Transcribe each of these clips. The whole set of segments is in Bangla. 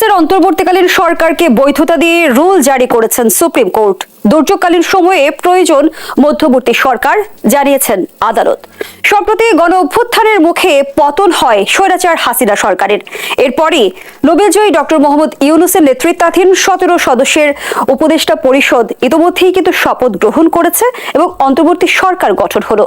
ইউনুসের অন্তর্বর্তীকালীন সরকারকে বৈধতা দিয়ে রুল জারি করেছেন সুপ্রিম কোর্ট। দুর্যোগকালীন সময়ে প্রয়োজন মধ্যবর্তী সরকার, জানিয়েছেন আদালত। সম্প্রতি গণ অভ্যুত্থানের মুখে পতন হয় স্বৈরাচার হাসিনা সরকারের। এরপরই নোবেলজয়ী ডক্টর মোহাম্মদ ইউনুসের নেতৃত্বাধীন সতেরো সদস্যের উপদেষ্টা পরিষদ ইতোমধ্যেই কিন্তু শপথ গ্রহণ করেছে এবং অন্তর্বর্তী সরকার গঠন হলো।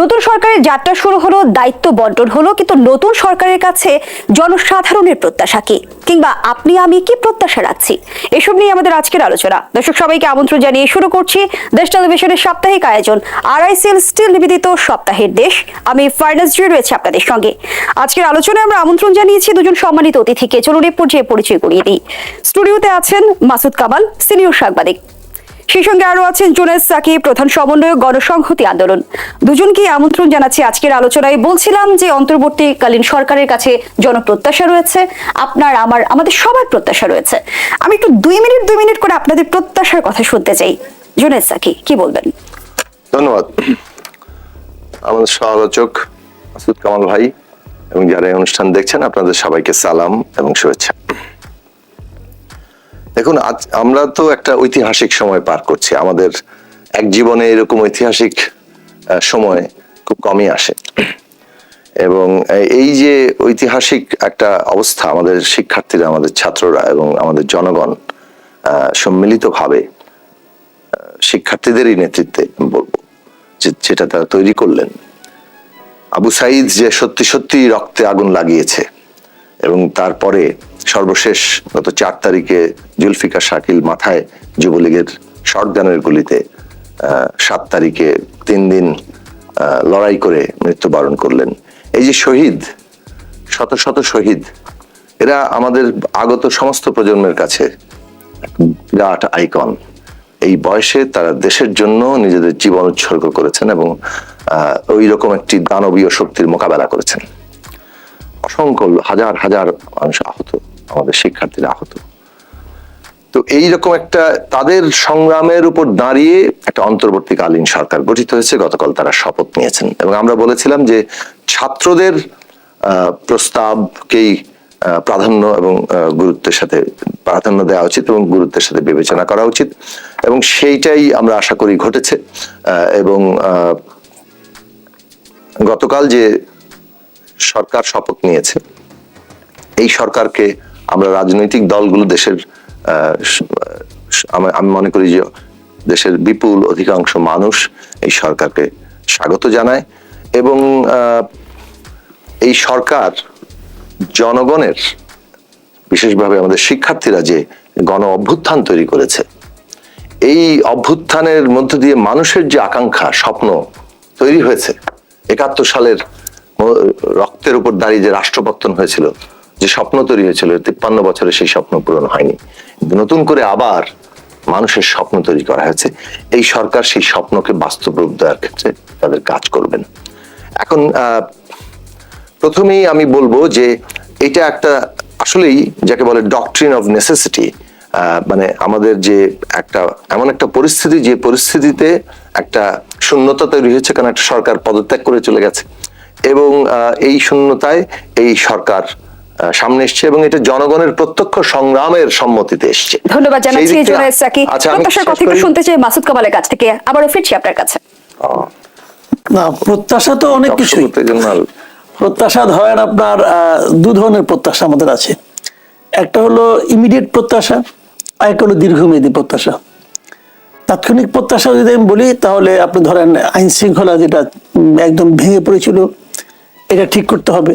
নতুন সরকারের যাত্রা শুরু হলো, দায়িত্ব বন্টন হলো, কিন্তু নতুন সরকারের কাছে জনসাধারণের প্রত্যাশা কি? কিংবা আপনি, আমি কি প্রত্যাশা রাখছি? এসব নিয়ে আমাদের আজকের আলোচনা। দর্শক, সবাইকে আমন্ত্রণ জানিয়ে শুরু করছি দেশ টেলিভিশনের সাপ্তাহিক আয়োজন, আরআইসিএল স্টিল নিবেদিত সপ্তাহের দেশ। আমি ফাইনান্স জুড়ে রয়েছে আপনাদের সঙ্গে। আজকের আলোচনায় আমরা আমন্ত্রণ জানিয়েছি দুজন সম্মানিত অতিথিকে। চলুন এ পর্যায়ে পরিচয় করিয়ে দিই। স্টুডিওতে আছেন মাসুদ কামাল, সিনিয়র সাংবাদিক। সেই সঙ্গে আরও আছেন জুনেদ সাকিব প্রধান সমন্বয়ক গণসংহতি আন্দোলন। দুজনকে আমন্ত্রণ জানাচ্ছি আজকের আলোচনায়। বলছিলাম যে অন্তর্বর্তীকালীন সরকারের কাছে জনপ্রত্যাশা রয়েছে, আপনার, আমার, আমাদের সবার প্রত্যাশা রয়েছে। আমি একটু দুই মিনিট দুই মিনিট করে আপনাদের প্রত্যাশার কথা শুনতে চাই। জুনেদ সাকি, কি বলবেন? ধন্যবাদ। আমাদের সহ-আলোচক মাসুদ কামাল ভাই এবং যারা এই অনুষ্ঠান দেখছেন, আপনাদের সবাইকে সালাম এবং শুভেচ্ছা। দেখুন, আজ আমরা তো একটা ঐতিহাসিক সময় পার করছি। আমাদের এক জীবনে এরকম ঐতিহাসিক সময় খুব কমই আসে। এবং এই যে ঐতিহাসিক একটা অবস্থা আমাদের শিক্ষার্থীরা, আমাদের ছাত্ররা এবং আমাদের জনগণ সম্মিলিতভাবে শিক্ষার্থীদেরই নেতৃত্বে বলব যেটা তারা তৈরি করলেন। আবু সাইদ যে সত্যি সত্যি রক্তে আগুন লাগিয়েছে এবং তারপরে সর্বশেষ গত চার তারিখে জুলফিকার শাকিল মাথায় যুবলীগের শটগানের গুলিতে সাত তারিখে তিন দিন লড়াই করে মৃত্যুবরণ করলেন। এই যে শহীদ, শত শত শহীদ, এরা আমাদের আগত সমস্ত প্রজন্মের কাছে বিরাট আইকন এই বয়সে তারা দেশের জন্য নিজেদের জীবন উৎসর্গ করেছেন এবং ওই রকম একটি দানবীয় শক্তির মোকাবেলা করেছেন। অসংখ্য হাজার হাজার মানুষ আহত। আমাদের শিক্ষার্থীরা আহত। তো এইরকম একটা তাদের সংগ্রামের উপর দাঁড়িয়ে একটা অন্তর্বর্তীকালীন সরকার গঠিত হয়েছে, গতকাল তারা শপথ নিয়েছেন। এবং আমরা বলেছিলাম যে ছাত্রদের প্রস্তাবকেই প্রাধান্য এবং গুরুত্বের সাথে, প্রাধান্য দেওয়া উচিত এবং গুরুত্বের সাথে বিবেচনা করা উচিত। এবং সেইটাই আমরা আশা করি ঘটেছে। এবং গতকাল যে সরকার শপথ নিয়েছে, এই সরকারকে আমরা রাজনৈতিক দলগুলো দেশের আমি- মনে করি যে দেশের বিপুল অধিকাংশ মানুষ এই সরকারকে স্বাগত জানায় এবং এই সরকার জনগণের, বিশেষভাবে আমাদের শিক্ষার্থীরা যে গণ অভ্যুত্থান তৈরি করেছে, এই অভ্যুত্থানের মধ্য দিয়ে মানুষের যে আকাঙ্ক্ষা, স্বপ্ন তৈরি হয়েছে, একাত্তর সালের রক্তের উপর দাঁড়িয়ে যে রাষ্ট্রপত্তন হয়েছিল যে স্বপ্ন তৈরি হয়েছিল তিপ্পান্ন বছরে সেই স্বপ্ন পূরণ হয়নি। নতুন করে আবার মানুষের স্বপ্ন তৈরি করা হয়েছে। এই সরকার সেই স্বপ্নকে বাস্তব রূপ দেওয়ার ক্ষেত্রে তাদের কাজ করবেন। এখন প্রথমেই আমি বলব যে এটা একটা আসলেই যাকে বলে ডকট্রিন অফ নেসেসিটি মানে আমাদের যে একটা, এমন একটা পরিস্থিতি যে পরিস্থিতিতে একটা শূন্যতা তৈরি হয়েছে কারণ একটা সরকার পদত্যাগ করে চলে গেছে। এবং এই শূন্যতায় এই সরকার সামনে এসছে এবং এটা জনগণের প্রত্যক্ষ সংগ্রামের সম্মতিতে এসছে। ধন্যবাদ জানাচ্ছি দিক সাকি। আচ্ছা প্রত্যাশার কথা একটু শুনতে চাই মাসুদ কামালের কাছ থেকে। আবারও ফিরছি আপনার কাছে। না প্রত্যাশা তো অনেক কিছু প্রত্যাশা ধরেন আপনার দু ধরনের প্রত্যাশা আমাদের আছে। একটা হলো ইমিডিয়েট প্রত্যাশা আর একটা হলো দীর্ঘমেয়াদী প্রত্যাশা। তাৎক্ষণিক প্রত্যাশা যদি আমি বলি তাহলে আপনি ধরেন আইন শৃঙ্খলা যেটা একদম ভেঙে পড়েছিল এটা ঠিক করতে হবে।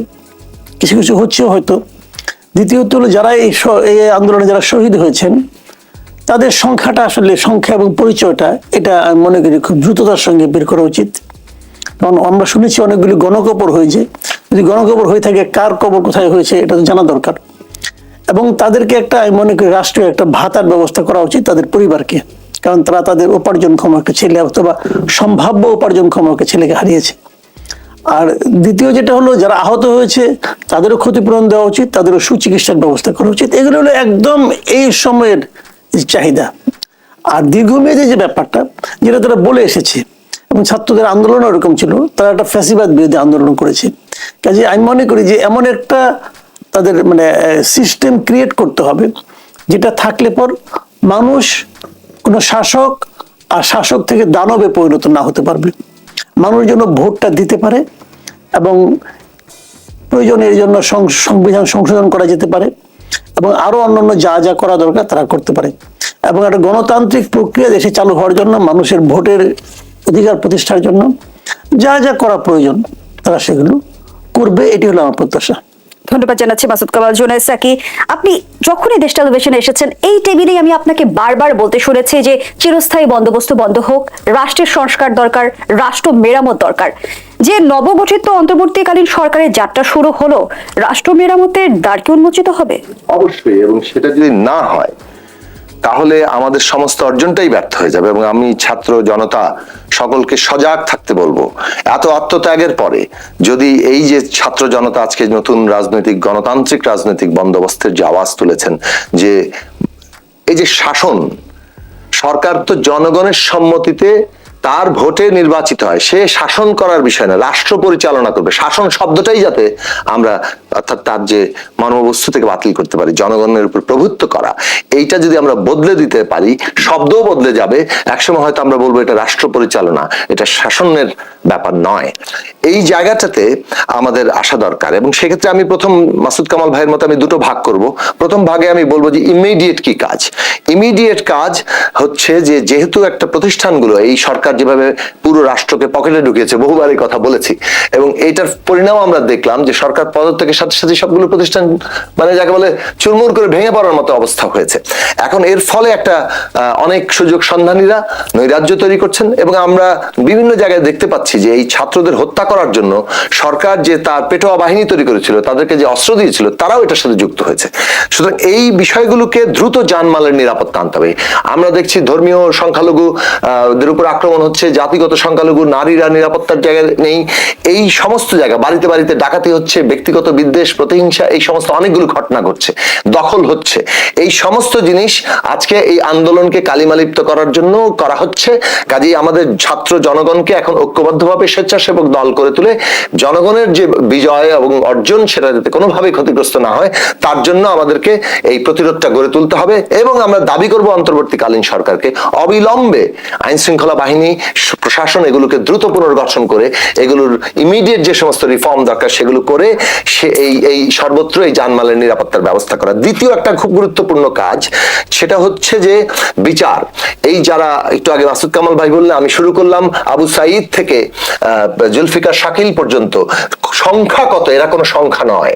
কিছু কিছু হচ্ছেও হয়তো। দ্বিতীয়ত হলো যারা এই আন্দোলনে যারা শহীদ হয়েছেন, তাদের সংখ্যাটা আসলে সংখ্যা এবং পরিচয়টা, এটা আমি মনে করি খুব দ্রুততার সঙ্গে বের করা উচিত। কারণ আমরা শুনেছি অনেকগুলি গণকবর হয়েছে। যদি গণকবর হয়ে থাকে, কার কবর কোথায় হয়েছে, এটা তো জানা দরকার। এবং তাদেরকে একটা, আমি মনে করি রাষ্ট্রীয় একটা ভাতার ব্যবস্থা করা উচিত তাদের পরিবারকে। কারণ তারা তাদের উপার্জনক্ষম একটা ছেলে অথবা সম্ভাব্য উপার্জনক্ষম একটা ছেলেকে হারিয়েছে। আর দ্বিতীয় যেটা হলো, যারা আহত হয়েছে, তাদেরও ক্ষতিপূরণ দেওয়া উচিত, তাদেরও সুচিকিৎসার ব্যবস্থা করা উচিত। এগুলো হলো একদম এই সময়ের চাহিদা। আর দীর্ঘমেয়াদী যে ব্যাপারটা, যেটা তারা বলে এসেছে, এবং ছাত্রদের আন্দোলন ওরকম ছিল, তারা একটা ফ্যাসিবাদ বিরোধী আন্দোলন করেছে। কাজে আমি মনে করি যে, এমন একটা তাদের মানে সিস্টেম ক্রিয়েট করতে হবে, যেটা থাকলে পর মানুষ কোনো শাসক আর শাসক থেকে দানবে পরিণত না হতে পারবে। মানুষ জন্য ভোটটা দিতে পারে এবং প্রয়োজনের জন্য সংবিধান সংশোধন করা যেতে পারে এবং আরও অন্যান্য যা যা করা দরকার তারা করতে পারে। এবং একটা গণতান্ত্রিক প্রক্রিয়া দেশে চালু হওয়ার জন্য, মানুষের ভোটের অধিকার প্রতিষ্ঠার জন্য যা যা করা প্রয়োজন তারা সেগুলো করবে, এটি হলো আমার প্রত্যাশা। ধন্যবাদ জানাচ্ছি মাসুদ কামাল জুনায়দ সাকি। আপনি যখনই দেশ টেলিভিশনে এসেছেন, এই টেবিলেই আমি আপনাকে বারবার বলতে শুনেছি যে চিরস্থায়ী বন্দোবস্ত বন্ধ হোক, রাষ্ট্রের সংস্কার দরকার, রাষ্ট্র মেরামত দরকার। যে নবগঠিত অন্তর্বর্তীকালীন সরকারের যাত্রা শুরু হলো, রাষ্ট্র মেরামতের দ্বার কি উন্মোচিত হবে? অবশ্যই, এবং সেটা যদি না হয় তাহলে আমাদের সমস্ত অর্জনটাই ব্যর্থ হয়ে যাবে এবং আমি ছাত্র জনতা সকলকে সজাগ থাকতে বলব। এত আত্মত্যাগের পরে যদি এই যে ছাত্র জনতা আজকে নতুন রাজনৈতিক, গণতান্ত্রিক রাজনৈতিক বন্দোবস্তের যে আওয়াজ তুলেছেন যে, এই যে শাসন, সরকার তো জনগণের সম্মতিতে তার ভোটে নির্বাচিত হয়। সে শাসন করার বিষয় না, রাষ্ট্র পরিচালনা করবে। শাসন শব্দটাই যাতে আমরা অর্থাৎ তার যে মর্মবস্তু থেকে বাতিল করতে পারি, জনগণের উপর প্রভুত্ব করা, এইটা যদি আমরা বদলে দিতে পারি, শব্দও বদলে যাবে। একসময় হয়তো আমরা বলব এটা রাষ্ট্র পরিচালনা, এটা শাসনের ব্যাপার নয়। এই জায়গাটাতে আমাদের আসা দরকার এবং সেক্ষেত্রে আমি প্রথম মাসুদ কামাল ভাইয়ের মতো আমি দুটো ভাগ করব। প্রথম ভাগে আমি বলব যে ইমিডিয়েট কি কাজ? ইমিডিয়েট কাজ হচ্ছে যে যেহেতু একটা প্রতিষ্ঠানগুলো, এই সরকার যেভাবে পুরো রাষ্ট্রকে পকেটে ঢুকিয়েছে বহুবার এই কথা বলেছি। এবং এইটার পরিণাম আমরা দেখলাম যে সরকার পদত্যাগের সাথে সাথে সবগুলো প্রতিষ্ঠান মানে যাকে বলে চুরমুর করে ভেঙে পড়ার মতো অবস্থা হয়েছে। এখন এর ফলে একটা অনেক সুযোগ সন্ধানীরা নৈরাজ্য তৈরি করছেন এবং আমরা বিভিন্ন জায়গায় দেখতে পাচ্ছি যে এই ছাত্রদের হত্যা করার জন্য সরকার যে তার পেটোয়া বাহিনী তৈরি করেছিল তাদেরকে যে অস্ত্র দিয়েছিল তারাও এটার সাথে যুক্ত হয়েছে। সুতরাং এই বিষয়গুলোকে দ্রুত জানমালের নিরাপত্তা আনতে হবে। আমরা দেখছি ধর্মীয় সংখ্যালঘু আহ, উপর আক্রমণ হচ্ছে, জাতিগত সংখ্যালঘু, নারীরা নিরাপত্তার জায়গায় নেই, এই সমস্ত জায়গা, বাড়িতে বাড়িতে ডাকাতি হচ্ছে, ব্যক্তিগত বিদ্বেষ, প্রতিহিংসা, এই সমস্ত অনেকগুলো ঘটনা ঘটছে, দখল হচ্ছে। এই সমস্ত জিনিস আজকে এই আন্দোলনকে কালিমালিপ্ত করার জন্য করা হচ্ছে। কাজেই আমাদের ছাত্র জনগণকে এখন ঐক্যবদ্ধভাবে স্বেচ্ছাসেবক দল করে তুলে জনগণের যে বিজয় এবং অর্জন সেটা যাতে কোনোভাবেই ক্ষতিগ্রস্ত না হয়, তার জন্য আমাদেরকে এই প্রতিরোধটা গড়ে তুলতে হবে এবং আমরা দাবি করব অন্তর্বর্তীকালীন সরকারকে। অবিলম্বে আইন শৃঙ্খলা বাহিনী স- প্রশাসন এগুলোকে দ্রুত পুনর্গঠন করে, এগুলোর ইমিডিয়েট যে সমস্ত রিফর্ম দরকার সেগুলো করে সে এই এই সর্বত্র এই জানমালের নিরাপত্তার ব্যবস্থা করা। দ্বিতীয় একটা খুব গুরুত্বপূর্ণ কাজ, সেটা হচ্ছে যে বিচার। এই যারা একটু আগে মাসুদ কামাল ভাই বললেন, আমি শুরু করলাম আবু সাইদ থেকে জুলফিকার শাকিল পর্যন্ত। সংখ্যা কত? এরা কোনো সংখ্যা নয়।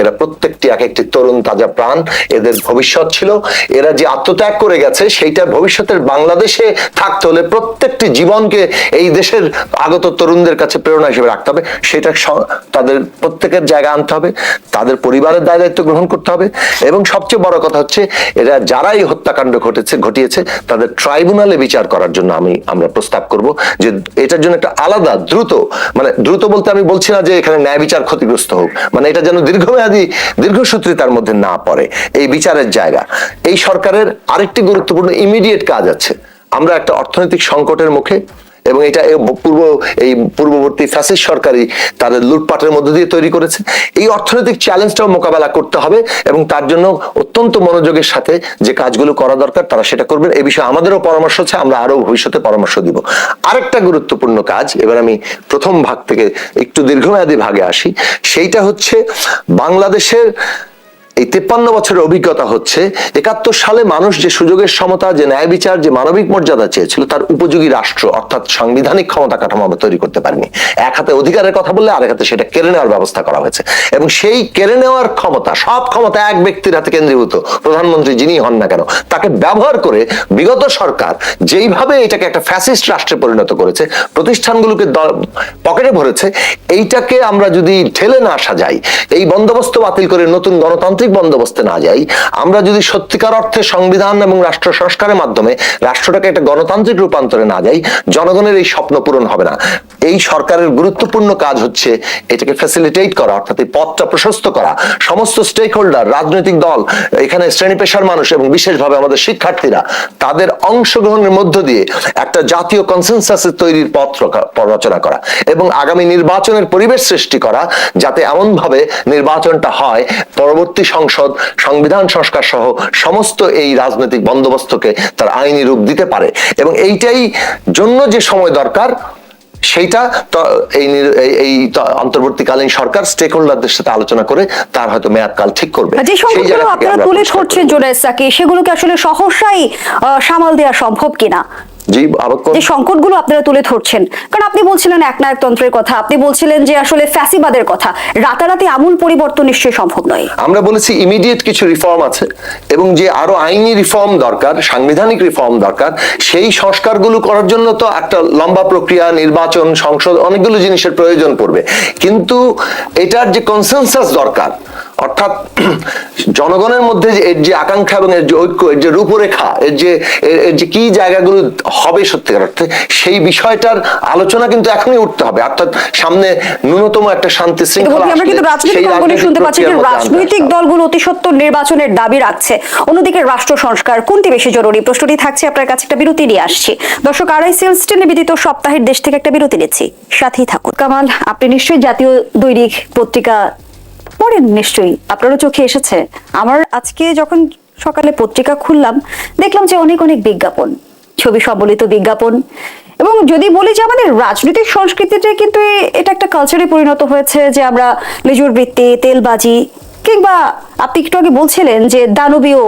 এরা প্রত্যেকটি এক একটি তরুণ তাজা প্রাণ এদের ভবিষ্যৎ ছিল। এরা যে আত্মত্যাগ করে গেছে, সেইটা ভবিষ্যতের বাংলাদেশে থাকতে হলে প্রত্যেকটি জীবনকে এই দেশের আগত তরুণদের কাছে প্রেরণা হিসেবে রাখতে হবে। সেটা তাদের প্রত্যেকের জায়গা আনতে হবে, তাদের পরিবারের দায় দায়িত্ব গ্রহণ করতে হবে এবং সবচেয়ে বড় কথা হচ্ছে, এরা যারাই হত্যাকাণ্ড ঘটেছে, ঘটিয়েছে, তাদের ট্রাইব্যুনালে বিচার করার জন্য আমি, আমরা প্রস্তাব করব যে এটার জন্য একটা আলাদা, দ্রুত মানে দ্রুত বলতে আমি বলছি না যে এখানে ন্যায় বিচার ক্ষতিগ্রস্ত হোক মানে এটা যেন দীর্ঘমেয়াদী দীর্ঘসূত্রে তার মধ্যে না পড়ে। এই বিচারের জায়গা। এই সরকারের আরেকটি গুরুত্বপূর্ণ ইমিডিয়েট কাজ আছে। আমরা একটা অর্থনৈতিক সংকটের মুখে এবং এটা পূর্ব, এই পূর্ববর্তী ফ্যাসিস সরকারই তাদের লুটপাটের মধ্য দিয়ে তৈরি করেছে। এই অর্থনৈতিক চ্যালেঞ্জটাও মোকাবেলা করতে হবে এবং তার জন্য অত্যন্ত মনোযোগের সাথে যে কাজগুলো করা দরকার তারা সেটা করবেন। এই বিষয়ে আমাদেরও পরামর্শ আছে, আমরা আরও ভবিষ্যতে পরামর্শ দিব। আরেকটা গুরুত্বপূর্ণ কাজ, এবার আমি প্রথম ভাগ থেকে একটু দীর্ঘমেয়াদী ভাগে আসি, সেইটা হচ্ছে বাংলাদেশের এই তেপ্পান্ন বছরের অভিজ্ঞতা হচ্ছে, একাত্তর সালে মানুষ যে সুযোগের সমতা, যে ন্যায় বিচার, যে মানবিক মর্যাদা চেয়েছিল, তার উপযোগী রাষ্ট্র, অর্থাৎ সাংবিধানিক ক্ষমতা কাঠামো আমরা তৈরি করতে পারিনি। এক হাতে অধিকারের কথা বললে আরেক হাতে সেটা কেড়ে নেওয়ার ব্যবস্থা করা হয়েছে। এবং সেই কেড়ে নেওয়ার ক্ষমতা, সব ক্ষমতা এক ব্যক্তির হাতে কেন্দ্রীভূত, প্রধানমন্ত্রী যিনি হন না কেন, তাকে ব্যবহার করে বিগত সরকার যেইভাবে এটাকে একটা ফ্যাসিস্ট রাষ্ট্রে পরিণত করেছে, প্রতিষ্ঠানগুলোকে পকেটে ভরেছে, এইটাকে আমরা যদি ঠেলে না সাজাই, এই বন্দোবস্ত বাতিল করে নতুন গণতান্ত্রিক গণতান্ত্রিক বন্দোবস্তে না যাই, আমরা যদি সত্যিকার অর্থে সংবিধান এবং রাষ্ট্র সংস্কারের মাধ্যমে রাষ্ট্রটাকে একটা গণতান্ত্রিক রূপান্তরে না যাই, জনগণের এই স্বপ্ন পূরণ হবে না। এই সরকারের গুরুত্বপূর্ণ কাজ হচ্ছে এটাকে ফ্যাসিলিটেট করা, অর্থাৎ এই পথটা প্রশস্ত করা। সমস্ত স্টেক হোল্ডার রাজনৈতিক দল, এখানে শ্রেণি পেশার মানুষ এবং বিশেষভাবে আমাদের শিক্ষার্থীরা, তাদের অংশগ্রহণের মধ্য দিয়ে একটা জাতীয় কনসেনসাস তৈরির পথ রচনা করা এবং আগামী নির্বাচনের পরিবেশ সৃষ্টি করা, যাতে এমন ভাবে নির্বাচনটা হয়, পরবর্তী সংসদ সংবিধান সংস্কার সহ সমস্ত এই রাজনৈতিক বন্দোবস্তকে তার আইনি রূপ দিতে পারে। এবং এইটাই জন্য যে সময় দরকার সেইটা এই অন্তর্বর্তীকালীন সরকার স্টেক হোল্ডারদের সাথে আলোচনা করে তার হয়তো মেয়াদকাল ঠিক করবে। যে সংকটগুলো আপনারা তুলে ধরছেন করব। জোনায়েসাকে সেগুলোকে আসলে সহসাই সামাল দেওয়া সম্ভব কিনা? যে সংকটগুলো আপনারা তুলে ধরছেন। কারণ আপনি বলছিলেন একনায়কতন্ত্রের কথা আপনি বলছিলেন যে আসলে ফ্যাসিবাদের কথা। রাতারাতি আমূল পরিবর্তন নিশ্চয়ই সম্ভব নয়। আমরা বলেছি ইমিডিয়েট কিছু রিফর্ম আছে এবং যে আরও আইনি রিফর্ম দরকার সাংবিধানিক রিফর্ম দরকার সেই সংস্কারগুলো করার জন্য তো একটা লম্বা প্রক্রিয়া নির্বাচন সংসদ অনেকগুলো জিনিসের প্রয়োজন পড়বে। কিন্তু এটার যে কনসেনসাস দরকার অর্থাৎ জনগণের মধ্যে যে এর যে আকাঙ্ক্ষা এবং এর যে ঐক্য এর যে রূপরেখা এর যে এর- যে কি জায়গাগুলো হবে সত্যিকার অর্থে সেই বিষয়টার আলোচনা কিন্তু এখনই উঠতে হবে। অর্থাৎ সামনে ন্যূনতম একটা শান্তি শৃঙ্খলা আমরা কিন্তু রাজনৈতিক অঙ্গনে শুনতে পাচ্ছি যে রাজনৈতিক দলগুলো অতি সত্বর নির্বাচনের দাবি রাখছে। অন্যদিকে রাষ্ট্র সংস্কার কোনটি বেশি জরুরি? প্রশ্নটি থাকছে আপনার কাছে একটা বিরতি নিয়ে আসছি। দর্শক আড়াই সেলসটে নিবেদিত সপ্তাহের দেশ থেকে একটা বিরতি নিচ্ছি। সাথেই থাকুন। কামাল আপনি নিশ্চয়ই জাতীয় দৈনিক পত্রিকা পড়েন নিশ্চয়ই। আপনারও চোখে এসেছে। আমার আজকে যখন সকালে পত্রিকা খুললাম, দেখলাম যে অনেক অনেক বিজ্ঞাপন। ছবি সম্বলিত বিজ্ঞাপন। এবং যদি বলি যে আমাদের রাজনৈতিক সংস্কৃতিতে কিন্তু এটা একটা কালচারে পরিণত হয়েছে যে আমরা লেজুর বৃত্তি, তেলবাজি, কিংবা আপনি একটু আগে বলছিলেন যে দানবীয়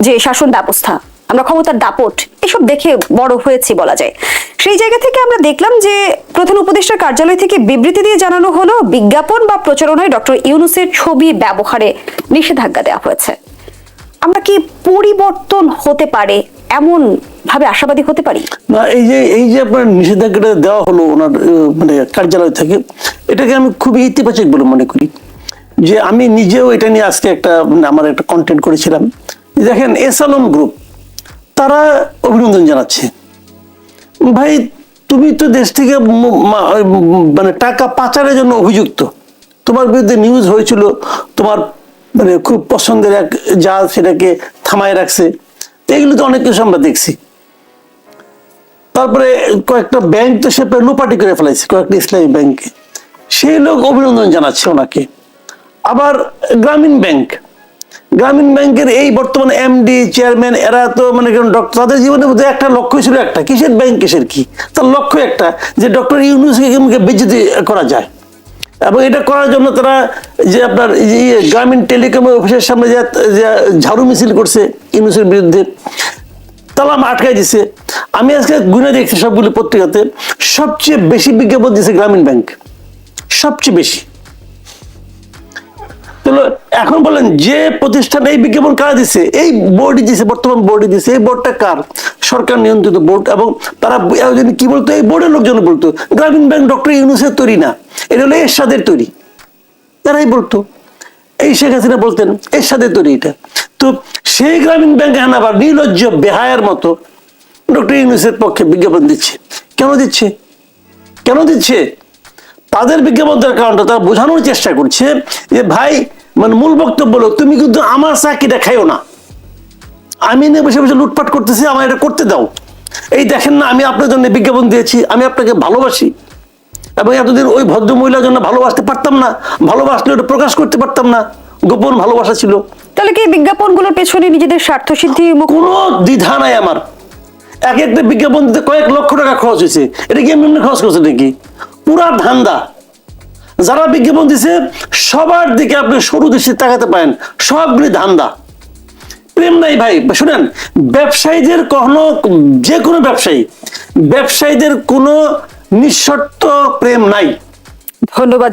যে শাসন ব্যবস্থা, আমরা ক্ষমতার দাপট, এসব দেখে বড় হয়েছি বলা যায়। সেই জায়গা থেকে আমরা দেখলাম যে প্রধান উপদেষ্টার কার্যালয় থেকে বিবৃতি দিয়ে জানানো হলো, বিজ্ঞাপন বা প্রচারণায় ডক্টর ইউনুসের ছবি ব্যবহারে নিষেধাজ্ঞা দেওয়া হয়েছে। আমরা কি পরিবর্তন হতে পারে? এমন ভাবে আশাবাদী হতে পারি? না, এই যে এই যে আপনার নিষেধাজ্ঞাটা দেওয়া হলো ওনার মানে কার্যালয় থেকে, এটাকে আমি খুবই ইতিবাচক বলে মনে করি। যে আমি নিজেও এটা নিয়ে আজকে একটা মানে আমার একটা কন্টেন্ট করেছিলাম। দেখেন, এস আলম গ্রুপ তারা অভিনন্দন জানাচ্ছে। ভাই, তুমি তো দেশ থেকে মানে টাকা পাচারের জন্য অভিযুক্ত। তোমার বিরুদ্ধে নিউজ হয়েছিল, তোমার মানে খুব পছন্দের এক জাল সেটাকে থামায় রাখছে। এগুলো তো অনেক কিছু আমরা দেখছি। তারপরে কয়েকটা ব্যাংক তো সে লোপাটি করে ফেলাইছে, কয়েকটা ইসলামী ব্যাংকে সেই লোক অভিনন্দন জানাচ্ছে ওনাকে। আবার গ্রামীণ ব্যাংক গ্রামীণ ব্যাংকের এই বর্তমানে এমডি চেয়ারম্যান এরা তো মানে ডক্টর তাদের জীবনের মধ্যে একটা লক্ষ্য ছিল একটা, কিসের ব্যাংক কিসের কি? তার লক্ষ্য একটা, যে ডক্টর ইউনুসকে বেজিতে করা যায়। এবং এটা করার জন্য তারা যে আপনার গ্রামীণ টেলিকম অফিসের সামনে যে ঝাড়ু মিছিল করছে ইউনুসের বিরুদ্ধে, তালা আটকাই দিছে। আমি আজকে গুনে দেখছি সবগুলো পত্রিকাতে, সবচেয়ে বেশি বিজ্ঞাপন দিছে গ্রামীণ ব্যাংক। সবচেয়ে বেশি। তাহলে এখন বলেন, যে প্রতিষ্ঠান এই বিজ্ঞাপন কারা দিছে? এই বোর্ডই দিছে, বর্তমান বোর্ডই দিছে। এই বোর্ডটা কার? সরকার নিয়ন্ত্রিত বোর্ড এবং তারা কি বলতো, এই বোর্ডের লোকজন বলতো, গ্রামীণ ব্যাংক ডক্টর ইউনুসের তৈরি না। এটা হলো এরশাদের তৈরি। তারাই বলতো। এই শেখ হাসিনা বলতেন, এরশাদের তৈরি এটা। তো সেই গ্রামীণ ব্যাংক এখন আবার নির্লজ্জ, বেহায়ার মতো ডক্টর ইউনুসের পক্ষে বিজ্ঞাপন দিচ্ছে। কেন দিচ্ছে? কেন দিচ্ছে? তাদের বিজ্ঞাপন দেওয়ার কারণটা তারা বোঝানোর চেষ্টা করছে যে ভাই মানে মূল বক্তব্য হলো তুমি কিন্তু আমার চাকরিটা খাইও না। আমি নিয়ে বসে বসে লুটপাট করতেছি আমার এটা করতে দাও। এই দেখেন না আমি আপনার জন্য বিজ্ঞাপন দিয়েছি আমি আপনাকে ভালোবাসি। এবং এতদিন ওই ভদ্র মহিলার জন্য ভালোবাসতে পারতাম না ভালোবাসলে ওটা প্রকাশ করতে পারতাম না। গোপন ভালোবাসা ছিল। তাহলে কি বিজ্ঞাপনগুলোর পেছনে নিজেদের স্বার্থ সিদ্ধি কোনো দ্বিধা নাই আমার। এক একটা বিজ্ঞাপন দিতে কয়েক লক্ষ টাকা খরচ হয়েছে। এটা কি এমনি খরচ করছে নাকি? পুরা ধান্দা। যারা বিজ্ঞাপন দিছে, সবার দিকে আপনি সরু দৃষ্টি তাকাতে পারেন। সবগুলি ধান্দা। প্রেম নাই ভাই, শুনেন, ব্যবসায়ীদের কখনো যে কোনো ব্যবসায়ী, ব্যবসায়ীদের কোনো নিঃশর্ত প্রেম নাই। ধন্যবাদ